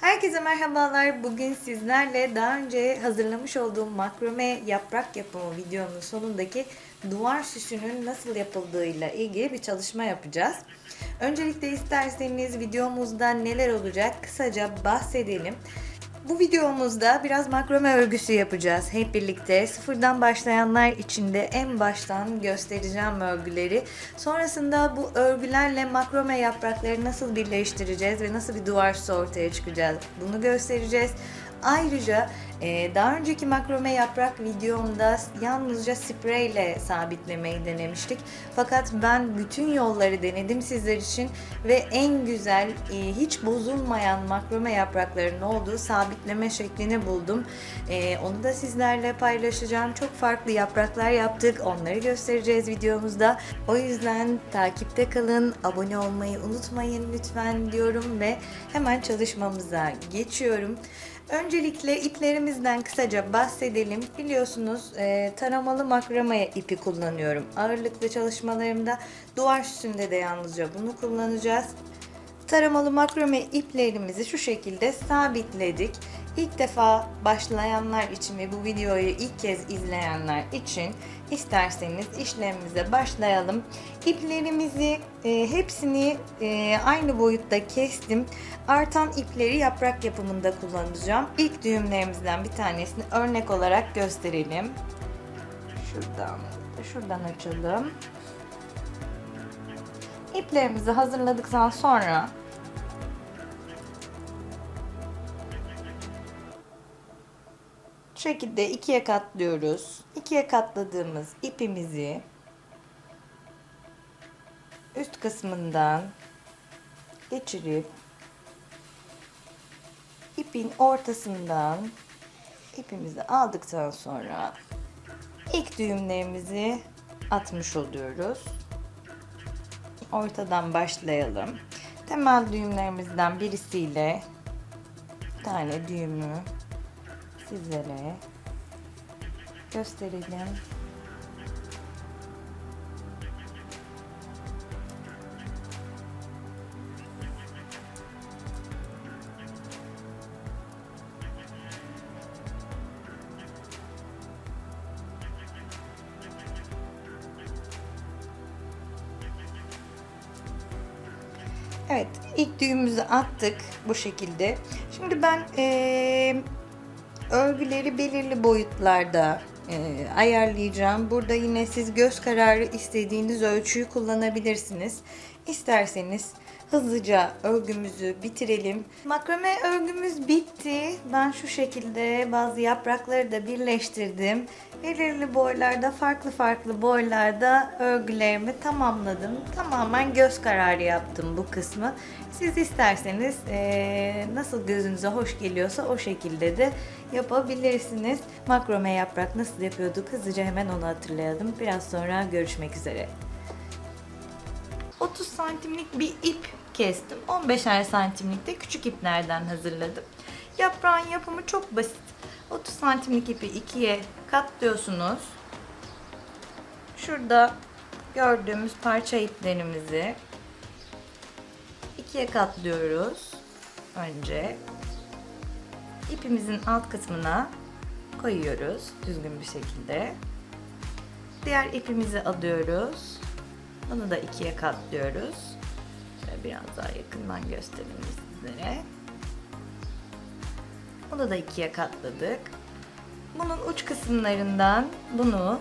Herkese merhabalar. Bugün sizlerle daha önce hazırlamış olduğum makrome yaprak yapımı videonun sonundaki duvar süsünün nasıl yapıldığıyla ilgili bir çalışma yapacağız. Öncelikle isterseniz videomuzda neler olacak kısaca bahsedelim. Bu videomuzda biraz makrome örgüsü yapacağız hep birlikte. Sıfırdan başlayanlar için de en baştan göstereceğim örgüleri. Sonrasında bu örgülerle makrome yaprakları nasıl birleştireceğiz ve nasıl bir duvar ortaya çıkacağız bunu göstereceğiz. Ayrıca e, daha önceki makrome yaprak videomda yalnızca spreyle sabitlemeyi denemiştik. Fakat ben bütün yolları denedim sizler için ve en güzel, e, hiç bozulmayan makrome yapraklarının olduğu sabitleme şeklini buldum. E, Onu da sizlerle paylaşacağım. Çok farklı yapraklar yaptık. Onları göstereceğiz videomuzda. O yüzden takipte kalın, abone olmayı unutmayın lütfen diyorum ve hemen çalışmamıza geçiyorum. Öncelikle iplerimizden kısaca bahsedelim. Biliyorsunuz e, taramalı makrame ipi kullanıyorum. Ağırlıklı çalışmalarımda duvar süsünde de yalnızca bunu kullanacağız. Taramalı makrame iplerimizi şu şekilde sabitledik. İlk defa başlayanlar için ve bu videoyu ilk kez izleyenler için isterseniz işlemimize başlayalım. İplerimizi e, hepsini e, aynı boyutta kestim. Artan ipleri yaprak yapımında kullanacağım. İlk düğümlerimizden bir tanesini örnek olarak gösterelim. Şuradan, şuradan açalım. İplerimizi hazırladıktan sonra şekilde ikiye katlıyoruz. İkiye katladığımız ipimizi üst kısmından geçirip ipin ortasından ipimizi aldıktan sonra ilk düğümlerimizi atmış oluyoruz. Ortadan başlayalım. Temel düğümlerimizden birisiyle bir tane düğümü sizlere gösterelim. Evet, ilk düğümümüzü attık bu şekilde. Şimdi ben eee, örgüleri belirli boyutlarda eee, ayarlayacağım. Burada yine siz göz kararı istediğiniz ölçüyü kullanabilirsiniz. İsterseniz hızlıca örgümüzü bitirelim. Makrame örgümüz bitti. Ben şu şekilde bazı yaprakları da birleştirdim. Belirli boylarda, farklı farklı boylarda örgülerimi tamamladım. Tamamen göz kararı yaptım bu kısmı. Siz isterseniz eee, nasıl gözünüze hoş geliyorsa o şekilde de yapabilirsiniz. Makrame yaprak nasıl yapıyorduk hızlıca hemen onu hatırlayalım. Biraz sonra görüşmek üzere. 30 santimlik bir ip kestim. 15'er santimlik de küçük iplerden hazırladım. Yaprağın yapımı çok basit. 30 santimlik ipi ikiye katlıyorsunuz. Şurada gördüğümüz parça iplerimizi ikiye katlıyoruz. Önce ipimizin alt kısmına koyuyoruz düzgün bir şekilde. Diğer ipimizi alıyoruz. Bunu da ikiye katlıyoruz. Biraz daha yakından göstereyim sizlere. Bunu da ikiye katladık. Bunun uç kısımlarından bunu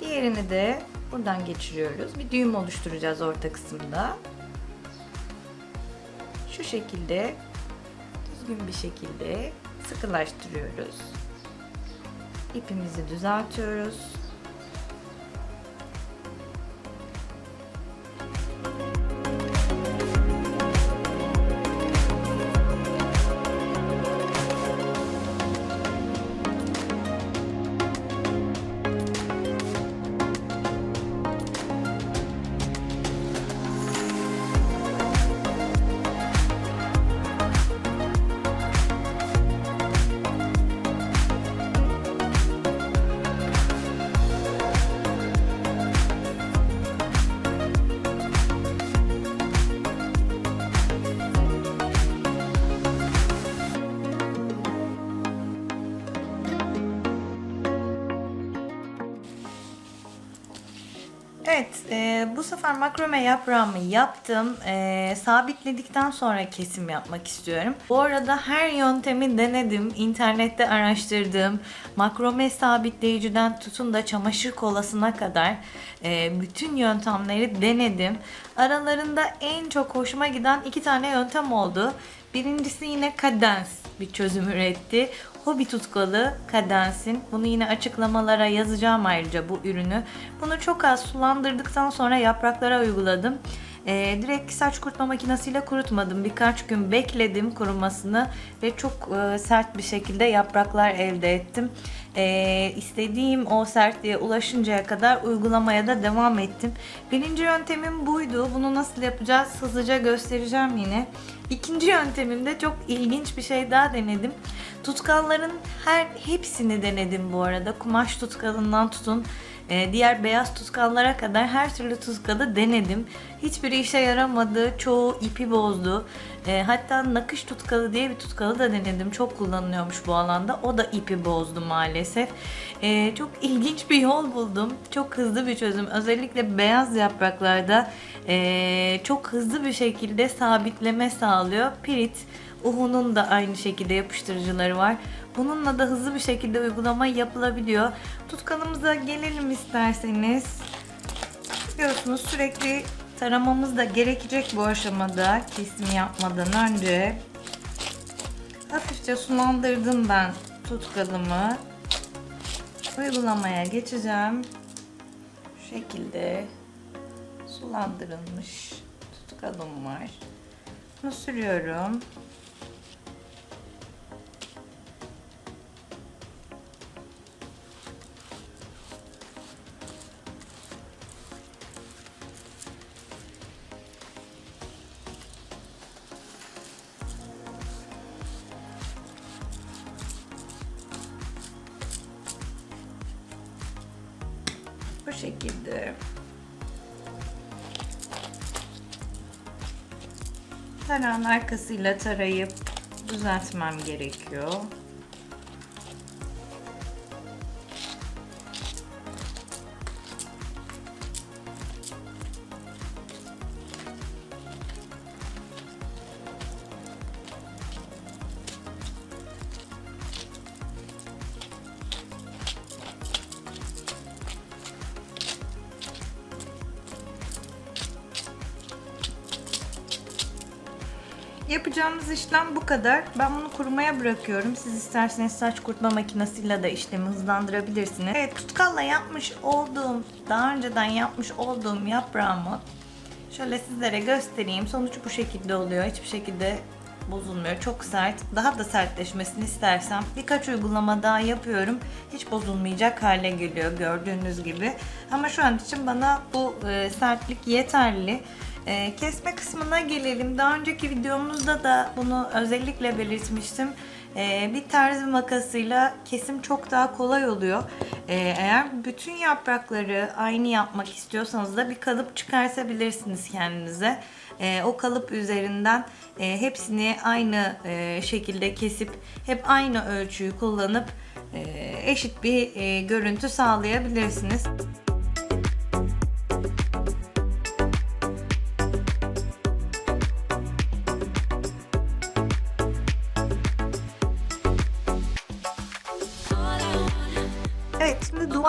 diğerini de buradan geçiriyoruz. Bir düğüm oluşturacağız orta kısımda. Şu şekilde düzgün bir şekilde sıkılaştırıyoruz. İpimizi düzeltiyoruz. Evet, e, bu sefer makrome yaprağımı yaptım. E, sabitledikten sonra kesim yapmak istiyorum. Bu arada her yöntemi denedim. İnternette araştırdım. Makrome sabitleyiciden tutun da çamaşır kolasına kadar e, bütün yöntemleri denedim. Aralarında en çok hoşuma giden iki tane yöntem oldu. Birincisi yine kadens bir çözüm üretti. Hobi tutkalı kadensin. Bunu yine açıklamalara yazacağım ayrıca bu ürünü. Bunu çok az sulandırdıktan sonra yapraklara uyguladım. Ee, direkt saç kurutma makinesiyle kurutmadım. Birkaç gün bekledim kurumasını ve çok e, sert bir şekilde yapraklar elde ettim. Ee, istediğim o sertliğe ulaşıncaya kadar uygulamaya da devam ettim. Birinci yöntemim buydu. Bunu nasıl yapacağız hızlıca göstereceğim yine. İkinci yöntemimde çok ilginç bir şey daha denedim. Tutkalların her hepsini denedim bu arada. Kumaş tutkalından tutun e, diğer beyaz tutkallara kadar her türlü tutkalı denedim. Hiçbiri işe yaramadı. Çoğu ipi bozdu. E, hatta nakış tutkalı diye bir tutkalı da denedim. Çok kullanılıyormuş bu alanda. O da ipi bozdu maalesef. E, çok ilginç bir yol buldum. Çok hızlı bir çözüm. Özellikle beyaz yapraklarda çok hızlı bir şekilde sabitleme sağlıyor. Pirit Uhu'nun da aynı şekilde yapıştırıcıları var. Bununla da hızlı bir şekilde uygulama yapılabiliyor. Tutkalımıza gelelim isterseniz. Biliyorsunuz sürekli taramamız da gerekecek bu aşamada kesim yapmadan önce. Hafifçe sulandırdım ben tutkalımı. Uygulamaya geçeceğim. Şu şekilde sulandırılmış tutkalım var. Bunu sürüyorum. Şekilde. Tarağın arkasıyla tarayıp düzeltmem gerekiyor. Yapacağımız işlem bu kadar. Ben bunu kurumaya bırakıyorum. Siz isterseniz saç kurutma makinesiyle de işlemi hızlandırabilirsiniz. Evet tutkalla yapmış olduğum, daha önceden yapmış olduğum yaprağımı şöyle sizlere göstereyim. Sonuç bu şekilde oluyor. Hiçbir şekilde bozulmuyor. Çok sert. Daha da sertleşmesini istersem birkaç uygulama daha yapıyorum. Hiç bozulmayacak hale geliyor gördüğünüz gibi. Ama şu an için bana bu e, sertlik yeterli. E, kesme kısmına gelelim. Daha önceki videomuzda da bunu özellikle belirtmiştim. E, bir terzi makasıyla kesim çok daha kolay oluyor. E, eğer bütün yaprakları aynı yapmak istiyorsanız da bir kalıp çıkartabilirsiniz kendinize. E, o kalıp üzerinden e, hepsini aynı e, şekilde kesip hep aynı ölçüyü kullanıp e, eşit bir e, görüntü sağlayabilirsiniz.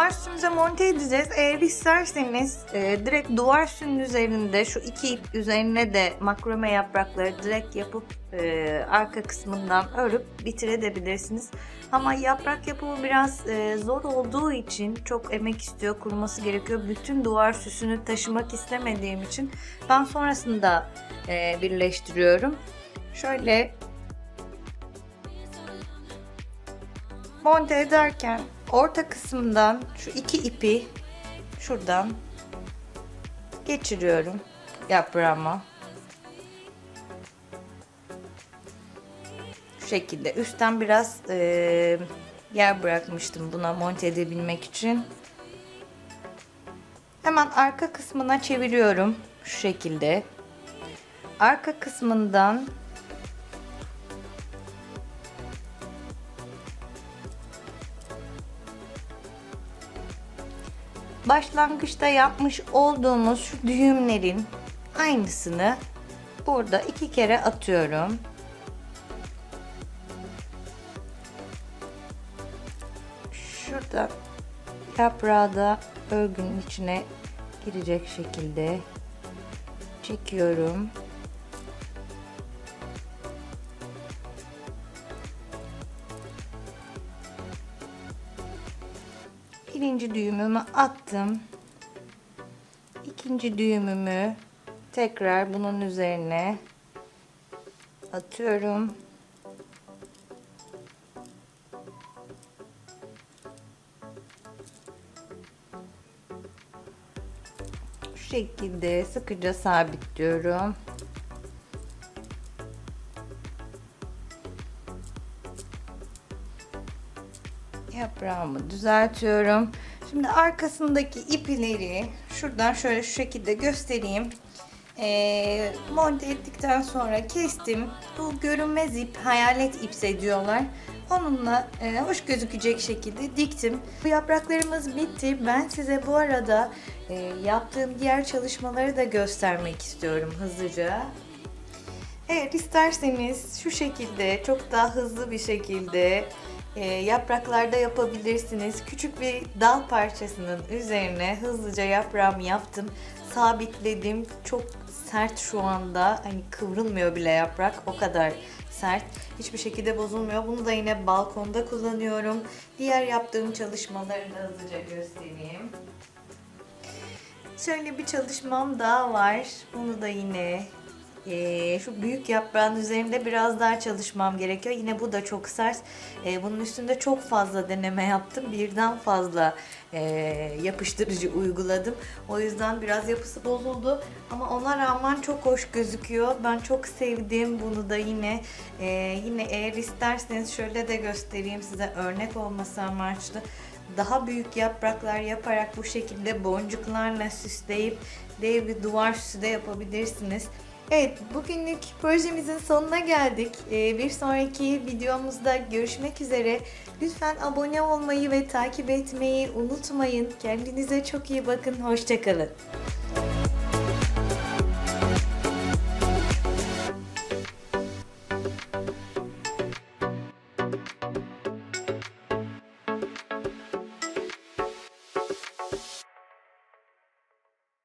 Duvar süsümüze monte edeceğiz. Eğer isterseniz e, direkt duvar süsünün üzerinde şu iki ip üzerine de makrome yaprakları direkt yapıp e, arka kısmından örüp bitirebilirsiniz. Ama yaprak yapımı biraz e, zor olduğu için çok emek istiyor, kuruması gerekiyor. Bütün duvar süsünü taşımak istemediğim için ben sonrasında e, birleştiriyorum. Şöyle monte ederken orta kısmından şu iki ipi şuradan geçiriyorum yaprağıma. Şu şekilde üstten biraz e, yer bırakmıştım buna monte edebilmek için. Hemen arka kısmına çeviriyorum şu şekilde. Arka kısmından başlangıçta yapmış olduğumuz şu düğümlerin aynısını burada iki kere atıyorum. Şurada yaprağı da örgünün içine girecek şekilde çekiyorum. Birinci düğümümü attım. İkinci düğümümü tekrar bunun üzerine atıyorum. Şekilde sıkıca sabitliyorum. Yaprağımı düzeltiyorum. Şimdi arkasındaki ipleri şuradan şöyle şu şekilde göstereyim. Ee, monte ettikten sonra kestim. Bu görünmez ip, hayalet ipse diyorlar. Onunla e, hoş gözükecek şekilde diktim. Bu yapraklarımız bitti. Ben size bu arada e, yaptığım diğer çalışmaları da göstermek istiyorum hızlıca. Evet isterseniz şu şekilde çok daha hızlı bir şekilde e, yapraklarda yapabilirsiniz. Küçük bir dal parçasının üzerine hızlıca yaprağımı yaptım. Sabitledim. Çok sert şu anda. Hani kıvrılmıyor bile yaprak. O kadar sert. Hiçbir şekilde bozulmuyor. Bunu da yine balkonda kullanıyorum. Diğer yaptığım çalışmaları da hızlıca göstereyim. Şöyle bir çalışmam daha var. Bunu da yine eee, şu büyük yaprağın üzerinde biraz daha çalışmam gerekiyor. Yine bu da çok sert. Eee, bunun üstünde çok fazla deneme yaptım. Birden fazla eee, yapıştırıcı uyguladım. O yüzden biraz yapısı bozuldu. Ama ona rağmen çok hoş gözüküyor. Ben çok sevdim bunu da yine. Eee, yine eğer isterseniz şöyle de göstereyim size örnek olması amaçlı daha büyük yapraklar yaparak bu şekilde boncuklarla süsleyip dev bir duvar süsü de yapabilirsiniz. Evet, bugünlük projemizin sonuna geldik. Ee, bir sonraki videomuzda görüşmek üzere. Lütfen abone olmayı ve takip etmeyi unutmayın. Kendinize çok iyi bakın. Hoşçakalın.